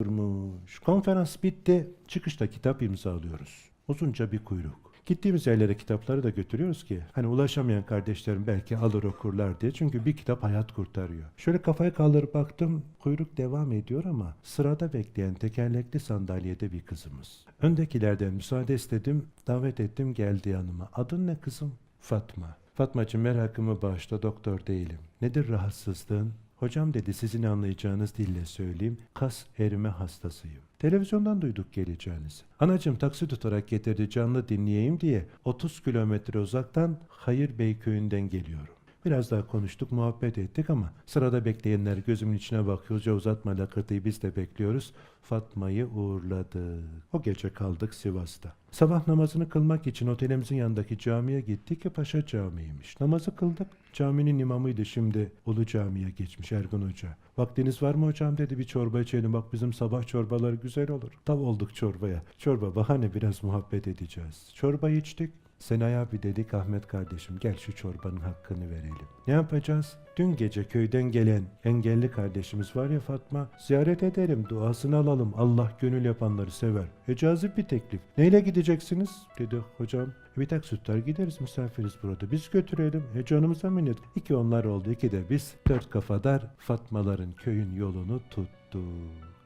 durmuş. Konferans bitti. Çıkışta kitap imzalıyoruz. Uzunca bir kuyruk. Gittiğimiz yerlere kitapları da götürüyoruz ki hani ulaşamayan kardeşlerim belki alır okurlar diye. Çünkü bir kitap hayat kurtarıyor. Şöyle kafayı kaldırıp baktım. Kuyruk devam ediyor ama sırada bekleyen tekerlekli sandalyede bir kızımız. Öndekilerden müsaade istedim. Davet ettim geldi yanıma. Adın ne kızım? Fatma. Fatmacığım merakımı bağışla doktor değilim. Nedir rahatsızlığın? Hocam dedi sizin anlayacağınız dille söyleyeyim. Kas erime hastasıyım. Televizyondan duyduk geleceğinizi. Anacığım taksi tutarak getirdi canlı dinleyeyim diye 30 kilometre uzaktan Hayır Bey köyünden geliyorum. Biraz daha konuştuk, muhabbet ettik ama sırada bekleyenler gözümün içine bakıyorca uzatma lakırtıyı biz de bekliyoruz. Fatma'yı uğurladık. O gece kaldık Sivas'ta. Sabah namazını kılmak için otelimizin yanındaki camiye gittik ki Paşa Camii'ymiş. Namazı kıldık. Caminin imamıydı şimdi Ulu Cami'ye geçmiş Ergun Hoca. Vaktiniz var mı hocam dedi bir çorba içelim bak bizim sabah çorbaları güzel olur. Tav olduk çorbaya. Çorba bahane biraz muhabbet edeceğiz. Çorba içtik. Senay abi dedik Ahmet kardeşim gel şu çorbanın hakkını verelim. Ne yapacağız? Dün gece köyden gelen engelli kardeşimiz var ya Fatma ziyaret edelim duasını alalım Allah gönül yapanları sever. E cazip bir teklif. Neyle gideceksiniz? Dedi hocam. "E, Bir taksi tutar gideriz misafiriz burada biz götürelim. E canımıza minnet. İki onlar oldu iki de biz dört kafadar Fatmaların köyün yolunu tuttu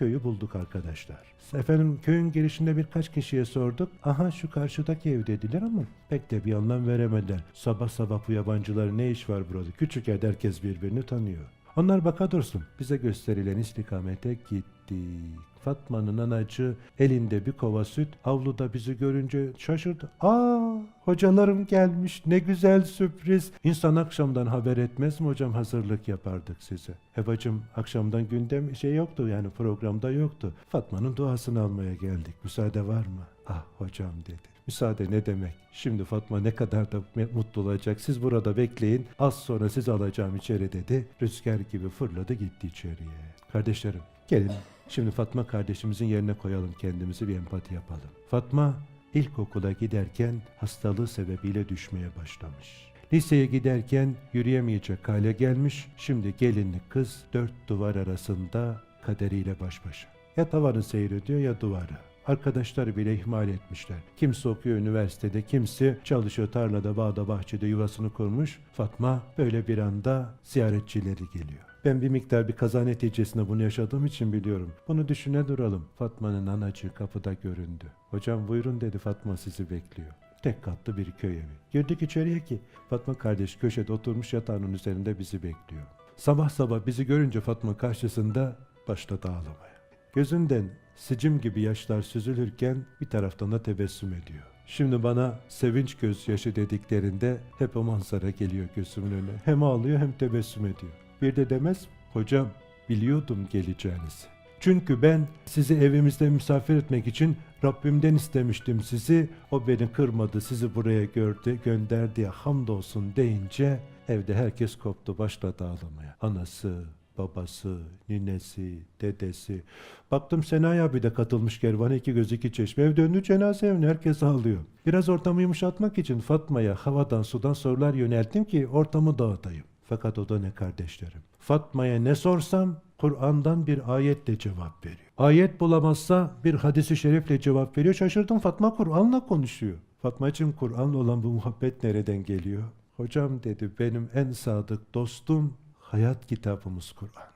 köyü bulduk arkadaşlar. Efendim köyün girişinde birkaç kişiye sorduk. Aha şu karşıdaki ev dediler ama pek de bir anlam veremediler. Sabah sabah bu yabancıların ne iş var burada? Küçük yerde herkes birbirini tanıyor. Onlar baka dursun. Bize gösterilen istikamete gittik. Fatma'nın anacı elinde bir kova süt avluda bizi görünce şaşırdı. Aa hocalarım gelmiş ne güzel sürpriz. İnsan akşamdan haber etmez mi hocam hazırlık yapardık size. E bacım akşamdan gündem şey yoktu yani programda yoktu. Fatma'nın duasını almaya geldik. Müsaade var mı? Ah hocam dedi. Müsaade ne demek? Şimdi Fatma ne kadar da mutlu olacak. Siz burada bekleyin. Az sonra sizi alacağım içeri dedi. Rüzgar gibi fırladı gitti içeriye. Kardeşlerim gelin şimdi Fatma kardeşimizin yerine koyalım kendimizi bir empati yapalım. Fatma ilkokula giderken hastalığı sebebiyle düşmeye başlamış. Liseye giderken yürüyemeyecek hale gelmiş. Şimdi gelinlik kız dört duvar arasında kaderiyle baş başa. Ya tavanı seyrediyor ya duvarı. Arkadaşları bile ihmal etmişler. Kimisi okuyor üniversitede, kimisi çalışıyor tarlada, bağda, bahçede yuvasını kurmuş. Fatma böyle bir anda ziyaretçileri geliyor. Ben bir miktar bir kaza neticesinde bunu yaşadığım için biliyorum. Bunu düşüne duralım. Fatma'nın anacığı kapıda göründü. Hocam buyurun dedi Fatma sizi bekliyor. Tek katlı bir köy evi. Girdik içeriye ki Fatma kardeş köşede oturmuş yatağının üzerinde bizi bekliyor. Sabah sabah bizi görünce Fatma karşısında başladı ağlamaya. Gözünden sicim gibi yaşlar süzülürken bir taraftan da tebessüm ediyor. Şimdi bana sevinç gözyaşı dediklerinde hep o manzara geliyor gözümün önüne. Hem ağlıyor hem tebessüm ediyor. Bir de demez, hocam biliyordum geleceğinizi. Çünkü ben sizi evimizde misafir etmek için Rabbimden istemiştim sizi. O beni kırmadı, sizi buraya gördü, gönderdi ya hamdolsun deyince evde herkes koptu, başladı ağlamaya. Anası, babası, ninesi, dedesi. Baktım Senay abi de katılmış kervana iki göz iki çeşme. Ev döndü cenaze evine herkes ağlıyor. Biraz ortamı yumuşatmak için Fatma'ya havadan sudan sorular yönelttim ki ortamı dağıtayım. Fakat o da ne kardeşlerim. Fatma'ya ne sorsam Kur'an'dan bir ayetle cevap veriyor. Ayet bulamazsa bir hadisi şerifle cevap veriyor. Şaşırdım Fatma Kur'an'la konuşuyor. Fatmacığım Kur'an'la olan bu muhabbet nereden geliyor? Hocam dedi benim en sadık dostum hayat kitabımız Kur'an.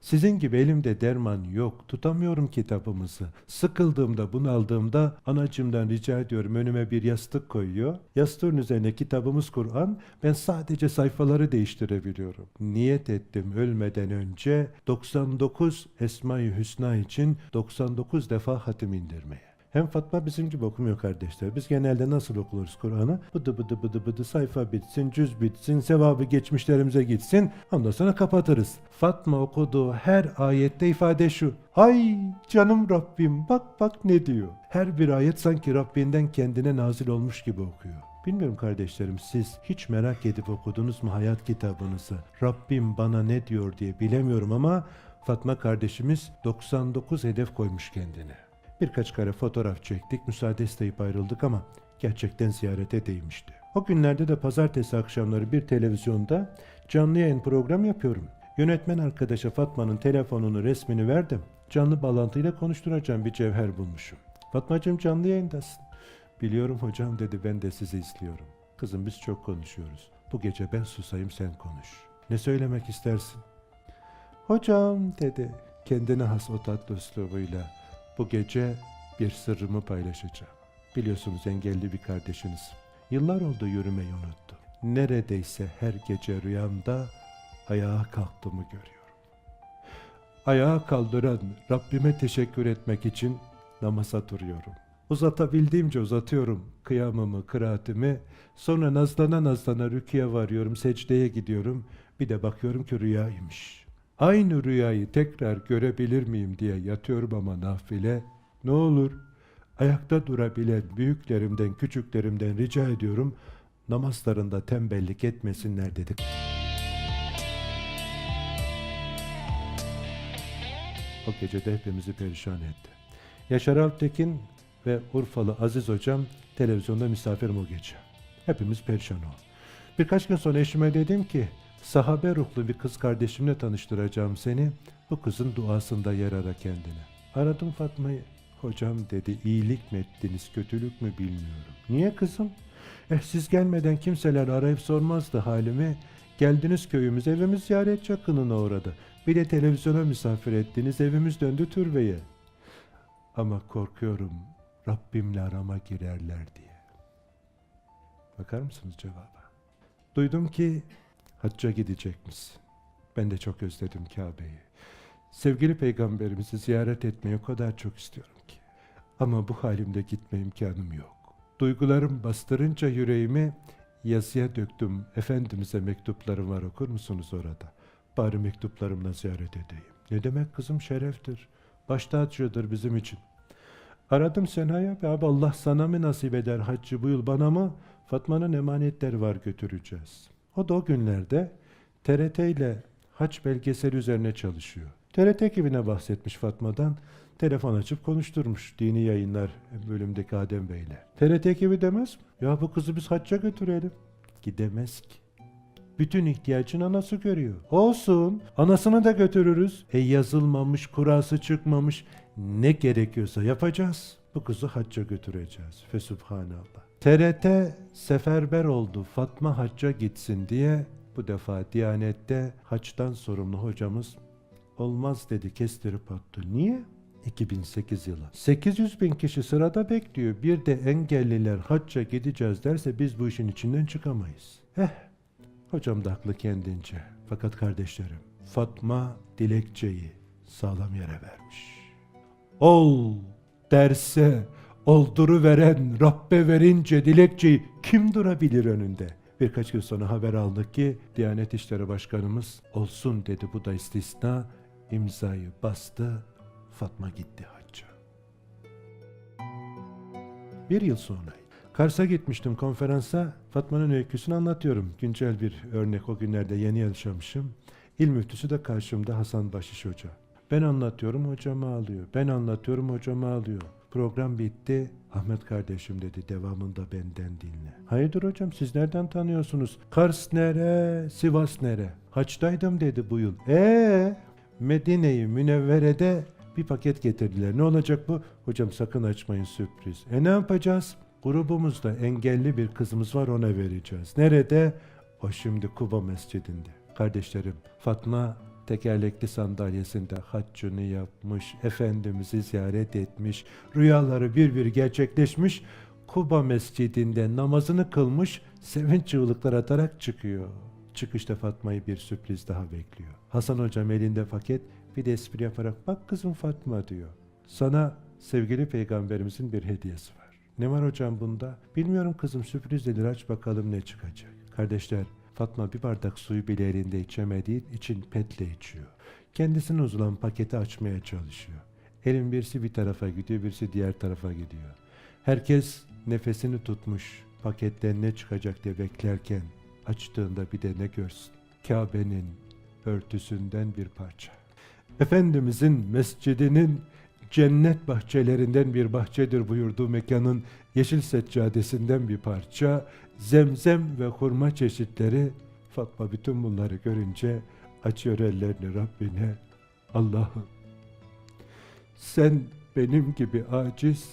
Sizin gibi elimde derman yok. Tutamıyorum kitabımızı. Sıkıldığımda, bunaldığımda anacımdan rica ediyorum önüme bir yastık koyuyor. Yastığın üzerine kitabımız Kur'an. Ben sadece sayfaları değiştirebiliyorum. Niyet ettim ölmeden önce 99 Esma-i Hüsna için 99 defa hatim indirmeye. Hem Fatma bizim gibi okumuyor kardeşler. Biz genelde nasıl okuruz Kur'an'ı? Bıdı bıdı bıdı bıdı sayfa bitsin, cüz bitsin, sevabı geçmişlerimize gitsin. Ondan sonra kapatırız. Fatma okuduğu her ayette ifade şu. Ay canım Rabbim bak bak ne diyor. Her bir ayet sanki Rabbinden kendine nazil olmuş gibi okuyor. Bilmiyorum kardeşlerim siz hiç merak edip okudunuz mu hayat kitabınızı? Rabbim bana ne diyor diye bilemiyorum ama Fatma kardeşimiz 99 hedef koymuş kendine. Birkaç kare fotoğraf çektik, müsaade isteyip ayrıldık ama gerçekten ziyarete değmişti. O günlerde de pazartesi akşamları bir televizyonda canlı yayın program yapıyorum. Yönetmen arkadaşa Fatma'nın telefonunu, resmini verdim. Canlı bağlantıyla konuşturacağım bir cevher bulmuşum. Fatmacığım canlı yayındasın. Biliyorum hocam dedi ben de sizi izliyorum. Kızım biz çok konuşuyoruz. Bu gece ben susayım sen konuş. Ne söylemek istersin? Hocam dedi kendine has o tatlı üslubuyla. Bu gece bir sırrımı paylaşacağım. Biliyorsunuz engelli bir kardeşiniz. Yıllar oldu yürümeyi unuttu. Neredeyse her gece rüyamda ayağa kalktığımı görüyorum. Ayağa kaldıran Rabbime teşekkür etmek için namaza duruyorum. Uzatabildiğimce uzatıyorum kıyamımı, kıraatimi. Sonra nazlana nazlana rüküye varıyorum, secdeye gidiyorum. Bir de bakıyorum ki rüyaymış. Aynı rüyayı tekrar görebilir miyim diye yatıyorum ama nafile. Ne olur ayakta durabilen büyüklerimden, küçüklerimden rica ediyorum namazlarında tembellik etmesinler dedik. O gece de hepimizi perişan etti. Yaşar Alptekin ve Urfalı Aziz Hocam televizyonda misafirim o gece. Hepimiz perişan olduk. Birkaç gün sonra eşime dedim ki sahabe ruhlu bir kız kardeşimle tanıştıracağım seni. Bu kızın duasında yer ara kendine. Aradım Fatma'yı. Hocam dedi iyilik mi ettiniz kötülük mü bilmiyorum. Niye kızım? Eh siz gelmeden kimseler arayıp sormazdı halimi. Geldiniz köyümüz evimiz ziyaret yakınına uğradı. Bir de televizyona misafir ettiniz evimiz döndü türbeye. Ama korkuyorum Rabbimle arama girerler diye. Bakar mısınız cevaba? Duydum ki hacca gidecekmişsin. Ben de çok özledim Kabe'yi. Sevgili peygamberimizi ziyaret etmeyi o kadar çok istiyorum ki. Ama bu halimde gitme imkanım yok. Duygularım bastırınca yüreğimi yazıya döktüm. Efendimiz'e mektuplarım var okur musunuz orada? Bari mektuplarımla ziyaret edeyim. Ne demek kızım şereftir. Baş tacıdır bizim için. Aradım Sena'ya ve abi Allah sana mı nasip eder haccı bu yıl bana mı? Fatma'nın emanetleri var götüreceğiz. O da o günlerde TRT ile haç belgeseli üzerine çalışıyor. TRT ekibine bahsetmiş Fatma'dan. Telefon açıp konuşturmuş dini yayınlar bölümdeki Adem Bey'le. TRT ekibi demez mi? Ya bu kızı biz hacca götürelim. Gidemez ki. Bütün ihtiyacın anası görüyor. Olsun. Anasını da götürürüz. E yazılmamış, kurası çıkmamış. Ne gerekiyorsa yapacağız. Bu kızı hacca götüreceğiz. Fesubhanallah. TRT seferber oldu Fatma hacca gitsin diye bu defa Diyanet'te haçtan sorumlu hocamız olmaz dedi kestirip attı. Niye? 2008 yılı. 800 bin kişi sırada bekliyor. Bir de engelliler hacca gideceğiz derse biz bu işin içinden çıkamayız. Eh Hocam da haklı kendince. Fakat kardeşlerim, Fatma dilekçeyi sağlam yere vermiş. Ol derse olduru veren Rabbe verince dilekçeyi kim durabilir önünde? Birkaç gün sonra haber aldık ki Diyanet İşleri Başkanımız olsun dedi bu da istisna imzayı bastı Fatma gitti hacca. Bir yıl sonra Kars'a gitmiştim konferansa. Fatma'nın öyküsünü anlatıyorum. Güncel bir örnek o günlerde yeni yaşamışım. İl müftüsü de karşımda Hasan Başiş Hoca. Ben anlatıyorum hocam ağlıyor. Ben anlatıyorum hocam ağlıyor. Program bitti. Ahmet kardeşim dedi devamında benden dinle. Hayırdır hocam siz nereden tanıyorsunuz? Kars nere? Sivas nere? Haçtaydım dedi bu yıl. Ee Medine'yi Münevvere'de bir paket getirdiler. Ne olacak bu? Hocam sakın açmayın sürpriz. E ne yapacağız? Grubumuzda engelli bir kızımız var ona vereceğiz. Nerede? O şimdi Kuba Mescidinde. Kardeşlerim Fatma tekerlekli sandalyesinde haccını yapmış, Efendimiz'i ziyaret etmiş, rüyaları bir bir gerçekleşmiş, Kuba Mescidinde namazını kılmış, sevinç çığlıklar atarak çıkıyor. Çıkışta Fatma'yı bir sürpriz daha bekliyor. Hasan hocam elinde paket bir de espri yaparak bak kızım Fatma diyor. Sana sevgili peygamberimizin bir hediyesi var. Ne var hocam bunda? Bilmiyorum kızım sürpriz nedir aç bakalım ne çıkacak. Kardeşler Fatma bir bardak suyu bile elinde içemediği için petle içiyor. Kendisine uzulan paketi açmaya çalışıyor. Elin birisi bir tarafa gidiyor, birisi diğer tarafa gidiyor. Herkes nefesini tutmuş, paketten ne çıkacak diye beklerken açtığında bir de ne görsün? Kabe'nin örtüsünden bir parça. Efendimizin mescidinin cennet bahçelerinden bir bahçedir buyurduğu mekanın yeşil seccadesinden bir parça, zemzem ve hurma çeşitleri Fatma bütün bunları görünce açıyor ellerini Rabbine. Allah'ım Sen benim gibi aciz,